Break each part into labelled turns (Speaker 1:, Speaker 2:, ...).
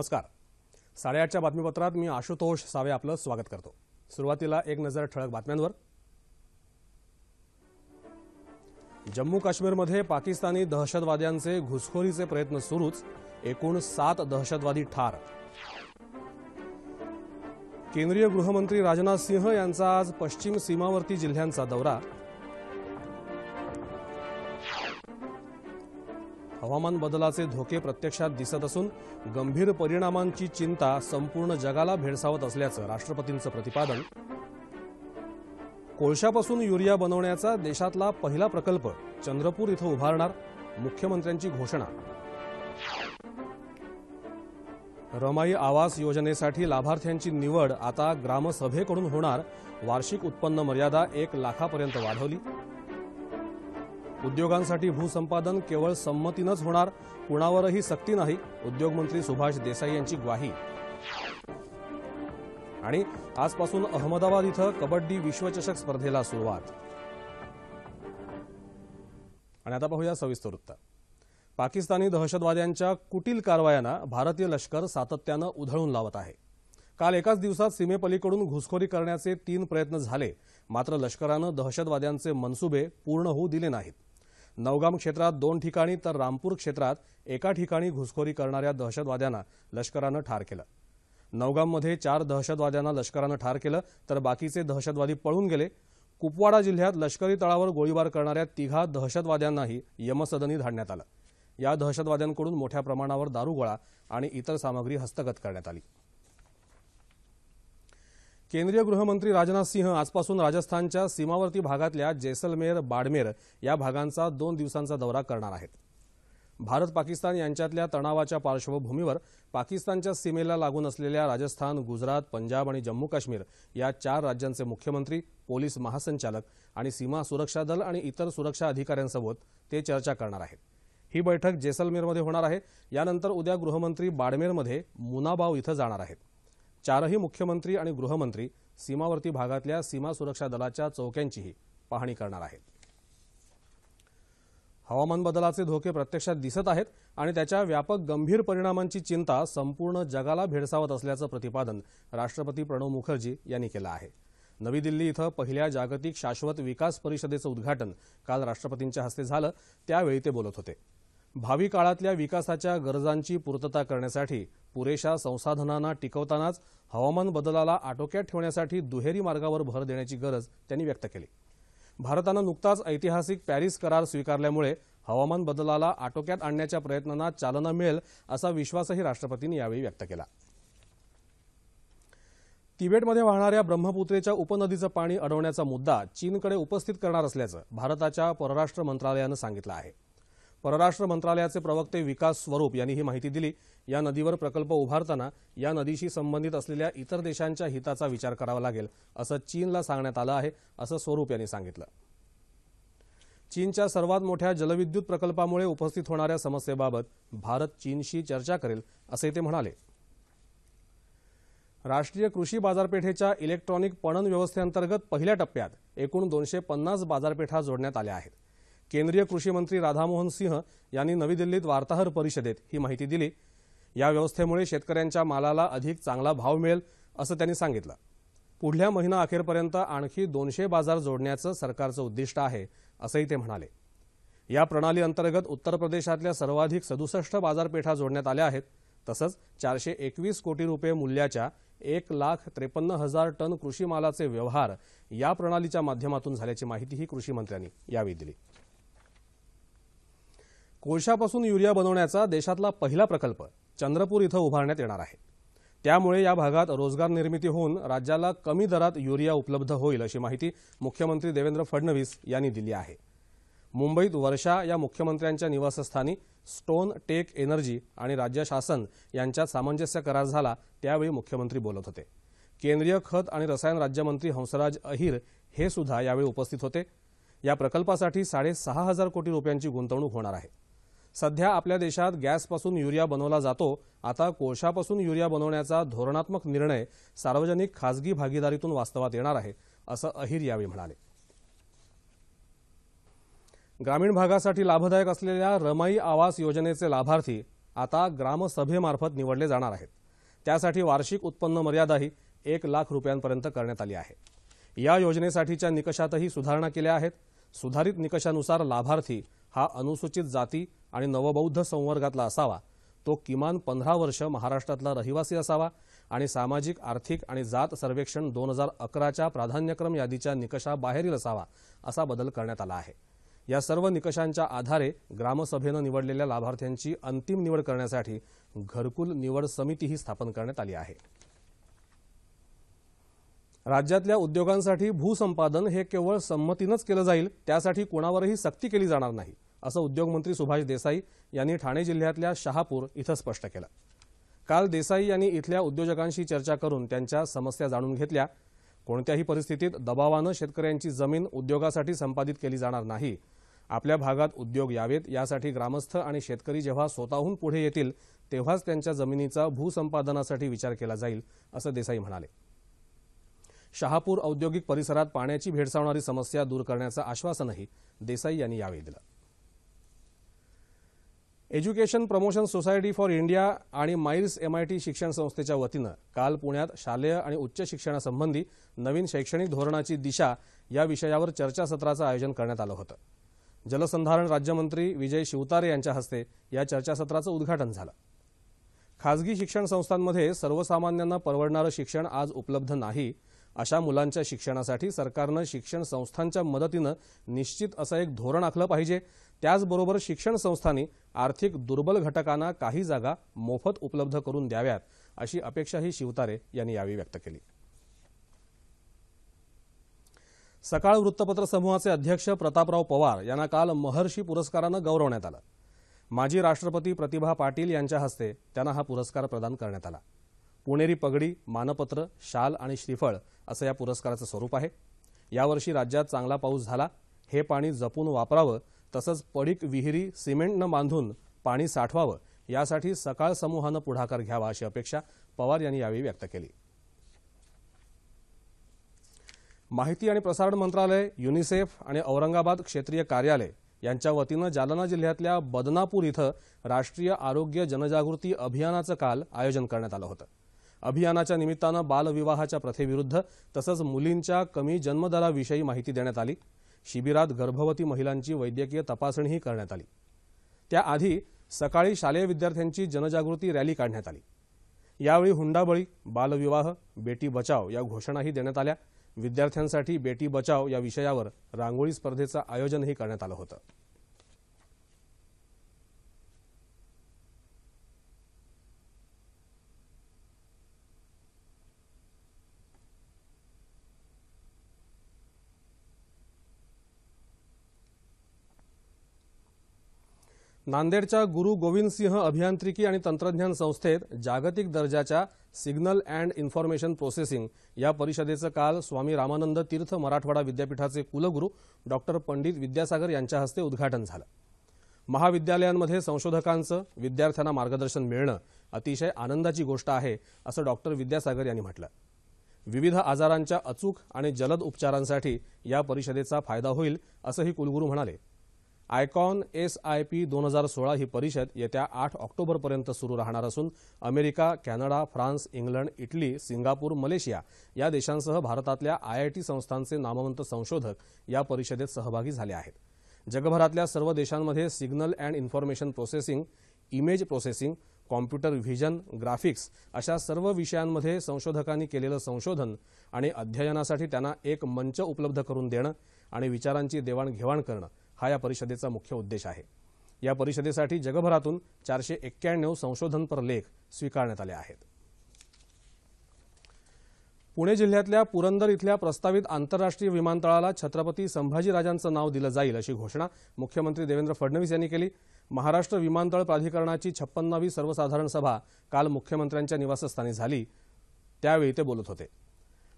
Speaker 1: नमस्कार साडेआठच्या बातमीपत्रात मी आशुतोष सावे आपलं स्वागत करतो सुरुवातीला एक नजर ठळक बातम्यांवर जम्मू काश्मीरमध्ये पाकिस्तानी दहशतवाद्यांचे घुसखोरीचे प्रयत्न सुरूच एकूण सात दहशतवादी ठार केंद्रीय गृहमंत्री राजनाथ सिंह यांचा आज पश्चिम सीमावर्ती जिल्ह्यांचा दौरा हवामान बदलाचे धोके प्रत्यक्षात दिसत असून गंभीर परिणामांची चिंता संपूर्ण जगाला भेडसावत असल्याचं राष्ट्रपतींचं प्रतिपादन कोळशापासून युरिया बनवण्याचा देशातला पहिला प्रकल्प चंद्रपूर इथं उभारणार मुख्यमंत्र्यांची घोषणा रमाई आवास योजनेसाठी लाभार्थ्यांची निवड आता ग्रामसभेकडून होणार वार्षिक उत्पन्न मर्यादा एक लाखापर्यंत वाढवली उद्योगांसाठी भूसंपादन केवळ संमतीनंच होणार कुणावरही सक्ती नाही उद्योगमंत्री सुभाष देसाई यांची ग्वाही आणि आजपासून अहमदाबाद इथं कबड्डी विश्वचषक स्पर्धेला सुरुवात आणि आता पाहूया सविस्तर वृत्त पाकिस्तानी दहशतवाद्यांच्या कुटील कारवायांना भारतीय लष्कर सातत्यानं उधळून लावत आहे काल एकाच दिवसात सीमेपलीकडून घुसखोरी करण्याचे तीन प्रयत्न झाले मात्र लष्करानं दहशतवाद्यांचे मनसुबे पूर्ण होऊ दिले नाहीत नवगाम क्षेत्रात दोन ठिकाणी तर रामपूर क्षेत्रात एका ठिकाणी घुसखोरी करणाऱ्या दहशतवाद्यांना लष्करानं ठार केलं नवगाममध्ये चार दहशतवाद्यांना लष्करानं ठार केलं तर बाकीचे दहशतवादी पळून गेले कुपवाडा जिल्ह्यात लष्करी तळावर गोळीबार करणाऱ्या तिघा दहशतवाद्यांनाही यमसदनी धाडण्यात आलं या दहशतवाद्यांकडून मोठ्या प्रमाणावर दारुगोळा आणि इतर सामग्री हस्तगत करण्यात आली केंद्रीय गृहमंत्री राजनाथ सिंह आजपासून राजस्थानच्या सीमावर्ती भागातल्या जैसलमेर बाडमेर या भागांचा दोन दिवसांचा दौरा करणार आहेत भारत पाकिस्तान यांच्यातल्या तणावाच्या पार्श्वभूमीवर पाकिस्तानच्या सीमेला लागून असलेल्या राजस्थान गुजरात पंजाब आणि जम्मू काश्मीर या चार राज्यांचे मुख्यमंत्री पोलीस महासंचालक आणि सीमा सुरक्षा दल आणि इतर सुरक्षा अधिकाऱ्यांसोबत ते चर्चा करणार आहेत ही बैठक जैसलमेरमध्ये होणार आहे यानंतर उद्या गृहमंत्री बाडमेरमध्ये मुनाबाव इथं जाणार आहेत चारही मुख्यमंत्री आणि गृहमंत्री सीमावर्ती भागातल्या सीमा सुरक्षा दलाच्या चौक्यांचीही पाहणी करणार आहेत हवामान बदलाचे धोके प्रत्यक्षात दिसत आहेत आणि त्याच्या व्यापक गंभीर परिणामांची चिंता संपूर्ण जगाला भेडसावत असल्याचं प्रतिपादन राष्ट्रपती प्रणव मुखर्जी यांनी केलं आहे नवी दिल्ली इथं पहिल्या जागतिक शाश्वत विकास परिषदेचं उद्घाटन काल राष्ट्रपतींच्या हस्ते झालं त्यावेळी ते बोलत होते भावी काळातल्या विकासाच्या गरजांची पूर्तता करण्यासाठी पुरेशा संसाधनांना टिकवतानाच हवामान बदलाला आटोक्यात ठेवण्यासाठी दुहेरी मार्गावर भर देण्याची गरज त्यांनी व्यक्त केली भारतानं नुकताच ऐतिहासिक पॅरिस करार स्वीकारल्यामुळे हवामान बदलाला आटोक्यात आणण्याच्या प्रयत्नांना चालना मिळेल असा विश्वासही राष्ट्रपतींनी यावेळी व्यक्त केला तिबेटमध्ये वाहणाऱ्या ब्रह्मपुत्रेच्या उपनदीचं पाणी अडवण्याचा मुद्दा चीनकडे उपस्थित करणार असल्याचं भारताच्या परराष्ट्र मंत्रालयानं सांगितलं आहे परराष्ट्र मंत्रालयाचे प्रवक्ते विकास स्वरूप यांनी ही माहिती दिली या नदीवर प्रकल्प उभारताना या नदीशी संबंधित असलेल्या इतर देशांच्या हिताचा विचार करावा लागेल असं चीनला सांगण्यात आलं आहे असं स्वरूप यांनी सांगितलं चीनच्या सर्वात मोठ्या जलविद्युत प्रकल्पामुळे उपस्थित होणाऱ्या समस्येबाबत भारत चीनशी चर्चा करेल असे ते म्हणाले राष्ट्रीय कृषी बाजारपेठेच्या इलेक्ट्रॉनिक पणन व्यवस्थेअंतर्गत पहिल्या टप्प्यात एकूण दोनशे पन्नास बाजारपेठा जोडण्यात आल्या आहेत केंद्रीय कृषी मंत्री राधामोहन सिंह यांनी नवी दिल्लीत वार्ताहर परिषदेत ही माहिती दिली या व्यवस्थेमुळे शेतकऱ्यांच्या मालाला अधिक चांगला भाव मिळेल असं त्यांनी सांगितलं पुढल्या महिना अखेरपर्यंत आणखी दोनशे बाजार जोडण्याचं सरकारचं उद्दिष्ट आहे असंही ते म्हणाले या प्रणाली अंतर्गत उत्तर प्रदेशातल्या सर्वाधिक सदुसष्ट बाजारपेठा जोडण्यात आल्या आहेत तसंच चारशे एकवीस कोटी रुपये मूल्याच्या एक लाख त्रेपन्न हजार टन कृषी मालाचे व्यवहार या प्रणालीच्या माध्यमातून झाल्याची माहितीही कृषी मंत्र्यांनी यावेळी दिली कोळशापासून युरिया बनवण्याचा देशातला पहिला प्रकल्प चंद्रपूर इथं उभारण्यात येणार आहे त्यामुळे या भागात रोजगार निर्मिती होऊन राज्याला कमी दरात युरिया उपलब्ध होईल अशी माहिती मुख्यमंत्री देवेंद्र फडणवीस यांनी दिली आहे मुंबईत वर्षा या मुख्यमंत्र्यांच्या निवासस्थानी स्टोन टेक एनर्जी आणि राज्य शासन यांच्यात सामंजस्य करार झाला त्यावेळी मुख्यमंत्री बोलत होते केंद्रीय खत आणि रसायन राज्यमंत्री हंसराज अहिर हे सुद्धा यावेळी उपस्थित होते या प्रकल्पासाठी साडेसहा हजार कोटी रुपयांची गुंतवणूक होणार आहे सध्या आपल्या देशात गॅसपासून युरिया बनवला जातो आता कोळशापासून युरिया बनवण्याचा धोरणात्मक निर्णय सार्वजनिक खासगी भागीदारीतून वास्तवात येणार आहे असं अहिर यावेळी म्हणाले ग्रामीण भागासाठी लाभदायक असलेल्या रमाई आवास योजनेचे लाभार्थी आता ग्रामसभेमार्फत निवडले जाणार आहेत त्यासाठी वार्षिक उत्पन्न मर्यादाही एक लाख रुपयांपर्यंत करण्यात आली आहे या योजनेसाठीच्या निकषातही सुधारणा केल्या आहेत सुधारित निकषानुसार लाभार्थी हा अनुसूचित जाती आणि नवबौद्ध संवर्गातला असावा तो किमान पंधरा वर्ष महाराष्ट्रातला रहिवासी असावा आणि सामाजिक आर्थिक आणि जात सर्वेक्षण दोन हजार अकराच्या प्राधान्यक्रम यादीच्या निकषाबाहेरील असावा असा बदल करण्यात आला आहे या सर्व निकषांच्या आधारे ग्रामसभेनं निवडलेल्या लाभार्थ्यांची अंतिम निवड करण्यासाठी घरकुल निवड समितीही स्थापन करण्यात आली आहे राज्यातल्या उद्योगांसाठी भूसंपादन हे केवळ संमतीनंच केलं जाईल त्यासाठी कोणावरही सक्ती केली जाणार नाही असं उद्योगमंत्री सुभाष देसाई यांनी ठाणे जिल्ह्यातल्या शहापूर इथं स्पष्ट केलं काल देसाई यांनी इथल्या उद्योजकांशी चर्चा करून त्यांच्या समस्या जाणून घेतल्या कोणत्याही परिस्थितीत दबावानं शेतकऱ्यांची जमीन उद्योगासाठी संपादित केली जाणार नाही आपल्या भागात उद्योग यावेत यासाठी ग्रामस्थ आणि शेतकरी जेव्हा स्वतःहून पुढे येतील तेव्हाच त्यांच्या जमिनीचा भूसंपादनासाठी विचार केला जाईल असं देसाई म्हणाले शहापूर औद्योगिक परिसरात पाण्याची भेडसावणारी समस्या दूर करण्याचं आश्वासनही देसाई यांनी यावेळी दिलं education promotion society for India आणि माईल्स एमआयटी शिक्षण संस्थेच्या वतीनं काल पुण्यात शालेय आणि उच्च शिक्षणासंबंधी नवीन शैक्षणिक धोरणाची दिशा या विषयावर चर्चासत्राचं आयोजन करण्यात आलं होतं जलसंधारण राज्यमंत्री विजय शिवतारे यांच्या हस्ते या चर्चासत्राचं उद्घाटन झालं खाजगी शिक्षण संस्थांमध्ये सर्वसामान्यांना परवडणारं शिक्षण आज उपलब्ध नाही अशा मुलांच्या शिक्षणासाठी सरकारनं शिक्षण संस्थांच्या मदतीनं निश्चित असं एक धोरण आखलं पाहिजे त्याचबरोबर शिक्षण संस्थांनी आर्थिक दुर्बल घटकांना काही जागा मोफत उपलब्ध करून द्याव्यात अशी अपेक्षाही शिवतारे यांनी यावेळी व्यक्त केली सकाळ वृत्तपत्र समूहाचे अध्यक्ष प्रतापराव पवार यांना काल महर्षी पुरस्कारानं गौरवण्यात आलं माजी राष्ट्रपती प्रतिभा पाटील यांच्या हस्ते त्यांना हा पुरस्कार प्रदान करण्यात आला पुणेरी पगडी मानपत्र शाल आणि श्रीफळ असं या पुरस्काराचं स्वरूप आहे यावर्षी राज्यात चांगला पाऊस झाला हे पाणी जपून वापरावं तसंच पडीक विहिरी सिमेंटनं बांधून पाणी साठवावं यासाठी सकाळ समूहानं पुढाकार घ्यावा अशी अपेक्षा पवार यांनी यावेळी व्यक्त केली माहिती आणि प्रसारण मंत्रालय युनिसेफ आणि औरंगाबाद क्षेत्रीय कार्यालय यांच्या वतीनं जालना जिल्ह्यातल्या बदनापूर इथं राष्ट्रीय आरोग्य जनजागृती अभियानाचं काल आयोजन करण्यात आलं होतं अभियानाच्या निमित्तानं बालविवाहाच्या प्रथेविरुद्ध तसंच मुलींच्या कमी जन्मदराविषयी माहिती देण्यात आली शिबिरात गर्भवती महिलांची वैद्यकीय तपासणीही करण्यात आली त्याआधी सकाळी शालेय विद्यार्थ्यांची जनजागृती रॅली काढण्यात आली यावेळी हुंडाबळी बालविवाह बेटी बचाव या घोषणाही देण्यात आल्या विद्यार्थ्यांसाठी बेटी बचाव या विषयावर रांगोळी स्पर्धेचं आयोजनही करण्यात आलं होतं नांदेडच्या गुरु गोविंद सिंह अभियांत्रिकी आणि तंत्रज्ञान संस्थेत जागतिक दर्जाच्या सिग्नल अँड इन्फॉर्मेशन प्रोसेसिंग या परिषदेचं काल स्वामी रामानंद तीर्थ मराठवाडा विद्यापीठाचे कुलगुरू डॉक्टर पंडित विद्यासागर यांच्या हस्ते उद्घाटन झालं महाविद्यालयांमध्ये संशोधकांचं विद्यार्थ्यांना मार्गदर्शन मिळणं अतिशय आनंदाची गोष्ट आहे असं डॉक्टर विद्यासागर यांनी म्हटलं विविध आजारांच्या अचूक आणि जलद उपचारांसाठी या परिषदेचा फायदा होईल असंही कुलगुरू म्हणाले आयकॉन एस आय पी दोन हजार सोळा ही परिषद येत्या आठ ऑक्टोबरपर्यंत सुरू राहणार असून America Canada France England Italy Singapore Malaysia या देशांसह भारतातल्या आयआयटी संस्थांचे नामवंत संशोधक या परिषदेत सहभागी झाले आहेत जगभरातल्या सर्व देशांमध्ये signal and information processing image processing computer vision graphics अशा सर्व विषयांमध्ये संशोधकांनी केलेलं संशोधन आणि अध्ययनासाठी त्यांना एक मंच उपलब्ध करून देणं आणि विचारांची देवाणघेवाण करणं हा या परिषदेचा मुख्य उद्देश आहे या परिषदेसाठी जगभरातून चारशे एक्क्याण्णव संशोधनपर लेख स्वीकारण्यात आले आहेत पुणे जिल्ह्यातल्या पुरंदर इथल्या प्रस्तावित आंतरराष्ट्रीय विमानतळाला छत्रपती संभाजीराजांचं नाव दिलं जाईल अशी घोषणा मुख्यमंत्री देवेंद्र फडणवीस यांनी केली महाराष्ट्र विमानतळ प्राधिकरणाची छप्पन्नावी सर्वसाधारण सभा काल मुख्यमंत्र्यांच्या निवासस्थानी झाली त्यावेळी ते बोलत होते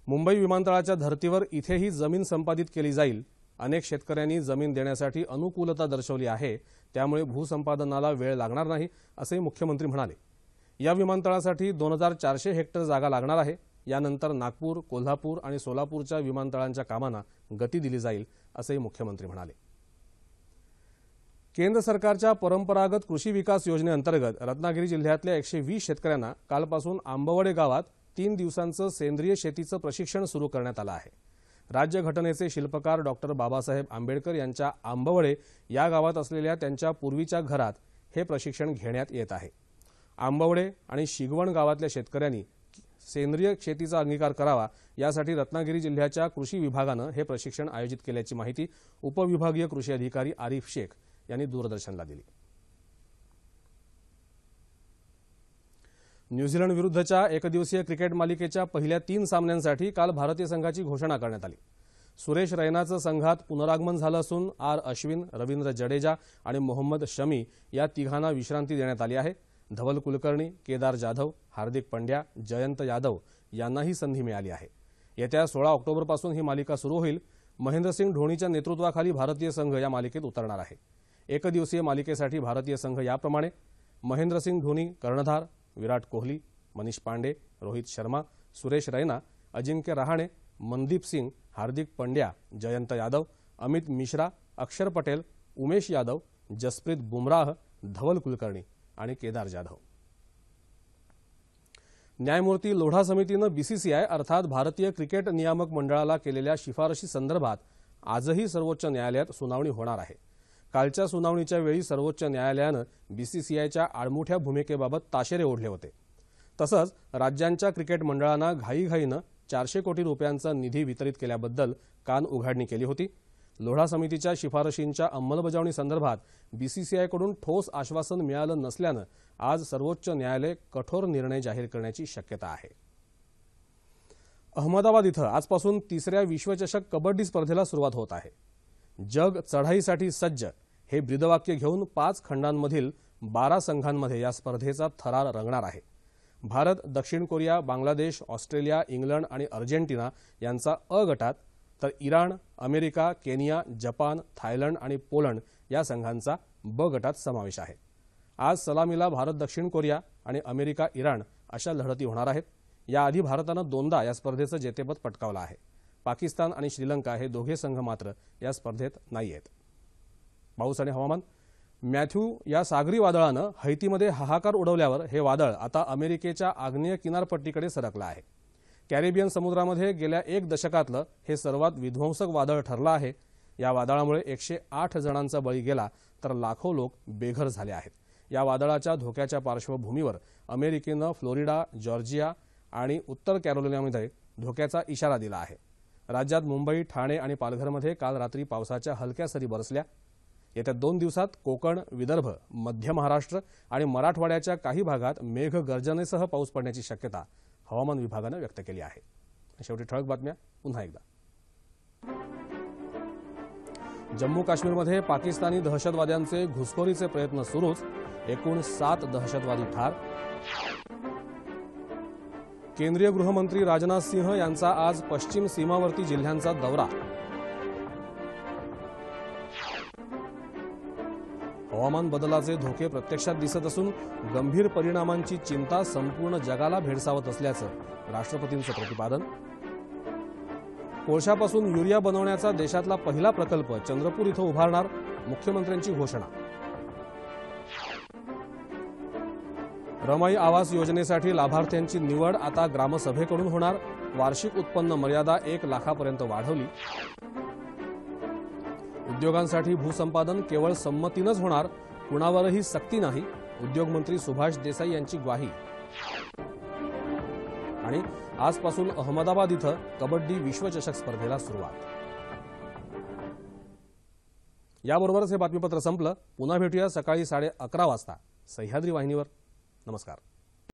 Speaker 1: मुंबई विमानतळाच्या धर्तीवर इथेही जमीन संपादित केली जाईल अनेक शेतकऱ्यांनी जमीन देण्यासाठी अनुकूलता दर्शवली आहे त्यामुळे भूसंपादनाला वेळ लागणार नाही असंही मुख्यमंत्री म्हणाले या विमानतळासाठी दोन हजार चारशे हेक्टर जागा लागणार आहे यानंतर नागपूर कोल्हापूर आणि सोलापूरच्या विमानतळांच्या कामांना गती दिली जाईल असंही मुख्यमंत्री म्हणाले केंद्र सरकारच्या परंपरागत कृषी विकास योजनेअंतर्गत रत्नागिरी जिल्ह्यातल्या एकशे वीस शेतकऱ्यांना कालपासून आंबवडे गावात तीन दिवसांचं सेंद्रिय शेतीचं प्रशिक्षण सुरू करण्यात आलं आहे राज्यघटनेचे शिल्पकार डॉक्टर बाबासाहेब आंबेडकर यांच्या आंबवळे या गावात असलेल्या त्यांच्या पूर्वीच्या घरात हे प्रशिक्षण घेण्यात येत आहे आंबवळे आणि शिगवण गावातल्या शेतकऱ्यांनी सेंद्रिय शेतीचा अंगीकार करावा यासाठी रत्नागिरी जिल्ह्याच्या कृषी विभागानं हे प्रशिक्षण आयोजित केल्याची माहिती उपविभागीय कृषी अधिकारी आरिफ शेख यांनी दूरदर्शनला दिली न्यूझीलंड विरुद्धच्या एकदिवसीय क्रिकेट मालिकेच्या पहिल्या तीन सामन्यांसाठी काल भारतीय संघाची घोषणा करण्यात आली सुरेश रैनाचं संघात पुनरागमन झालं असून आर अश्विन रवींद्र जडेजा आणि मोहम्मद शमी या तिघांना विश्रांती देण्यात आली आहे धवल कुलकर्णी केदार जाधव हार्दिक पंड्या जयंत यादव यांनाही संधी मिळाली आहे येत्या सोळा ऑक्टोबरपासून ही मालिका सुरू होईल महेंद्रसिंग धोनीच्या नेतृत्वाखाली भारतीय संघ या मालिकेत उतरणार आहे एकदिवसीय मालिकेसाठी भारतीय संघ याप्रमाणे महेंद्रसिंग धोनी कर्णधार विराट कोहली मनीष पांडे रोहित शर्मा सुरेश रैना अजिंक्य रहाणे मनदीप सिंग हार्दिक पंड्या जयंत यादव अमित मिश्रा अक्षर पटेल उमेश यादव जसप्रीत बुमराह धवल कुलकर्णी आणि केदार जाधव न्यायमूर्ती लोढा समितीनं बीसीसीआय अर्थात भारतीय क्रिकेट नियामक मंडळाला केलेल्या शिफारशी संदर्भात आजही सर्वोच्च न्यायालयात सुनावणी होणार आहे कालच्या सुनावणीच्या वेळी सर्वोच्च न्यायालयानं बीसीसीआयच्या आडमुठ्या भूमिकेबाबत ताशेरे ओढले होते तसंच राज्यांच्या क्रिकेट मंडळांना घाईघाईनं चारशे कोटी रुपयांचा निधी वितरित केल्याबद्दल कान उघाडणी केली होती लोढा समितीच्या शिफारशींच्या अंमलबजावणीसंदर्भात बीसीसीआयकडून ठोस आश्वासन मिळालं नसल्यानं आज सर्वोच्च न्यायालय कठोर निर्णय जाहीर करण्याची शक्यता आहे अहमदाबाद इथं आजपासून तिसऱ्या विश्वचषक कबड्डी स्पर्धेला सुरुवात होत आहे जग चढाईसाठी सज्ज हे ब्रिदवाक्य घेऊन पाच खंडांमधील बारा संघांमध्ये या स्पर्धेचा थरार रंगणार आहे भारत दक्षिण कोरिया बांगलादेश ऑस्ट्रेलिया इंग्लंड आणि अर्जेंटिना यांचा अ गटात तर Iran America Kenya Japan Thailand आणि पोलंड या संघांचा ब गटात समावेश आहे आज सलामीला भारत दक्षिण कोरिया आणि अमेरिका इराण अशा लढती होणार आहेत याआधी भारतानं दोनदा या स्पर्धेचं जेतेपद पटकावलं आहे पाकिस्तान आणि श्रीलंका हे दोघे संघ मात्र या स्पर्धेत नाही आहेत पाऊस आणि हवामान मॅथ्यू या सागरी वादळानं हैतीमध्ये हाहाकार उडवल्यावर हे वादळ आता अमेरिकेच्या आग्नेय किनारपट्टीकडे सरकलं आहे कॅरेबियन समुद्रामध्ये गेल्या एक दशकातलं हे सर्वात विध्वंसक वादळ ठरलं आहे या वादळामुळे एकशे आठ जणांचा बळी गेला तर लाखो लोक बेघर झाले आहेत या वादळाच्या धोक्याच्या पार्श्वभूमीवर अमेरिकेनं फ्लोरिडा जॉर्जिया आणि उत्तर कॅरोलिनामध्ये धोक्याचा इशारा दिला आहे राज्यात मुंबई ठाणे आणि पालघरमध्ये काल रात्री पावसाच्या हलक्या सरी बरसल्या येत्या दोन दिवसात कोकण विदर्भ मध्य महाराष्ट्र आणि मराठवाड्याच्या काही भागात मेघगर्जनेसह पाऊस पडण्याची शक्यता हवामान विभागानं व्यक्त केली आहे शेवटी ठळक बातम्या पुन्हा एकदा जम्मू काश्मीरमध्ये पाकिस्तानी दहशतवाद्यांचे घुसखोरीचे प्रयत्न सुरूच एकूण सात दहशतवादी ठार केंद्रीय गृहमंत्री राजनाथ सिंह यांचा आज पश्चिम सीमावर्ती जिल्ह्यांचा दौरा हवामान बदलाचे धोके प्रत्यक्षात दिसत असून गंभीर परिणामांची चिंता संपूर्ण जगाला भेडसावत असल्याचं राष्ट्रपतींचं प्रतिपादन कोळशापासून युरिया बनवण्याचा देशातला पहिला प्रकल्प चंद्रपूर इथं उभारणार मुख्यमंत्र्यांची घोषणा रमाई आवास योजनेसाठी लाभार्थ्यांची निवड आता ग्रामसभेकडून होणार वार्षिक उत्पन्न मर्यादा एक लाखापर्यंत वाढवली उद्योगांसाठी भूसंपादन केवळ संमतीनंच होणार कुणावरही सक्ती नाही उद्योगमंत्री सुभाष देसाई यांची ग्वाही आणि आजपासून अहमदाबाद इथं कबड्डी विश्वचषक स्पर्धेला सुरुवात याबरोबरच हे बातमीपत्र संपलं पुन्हा भेटूया सकाळी साडे अकरा वाजता सह्याद्री वाहिनीवर नमस्कार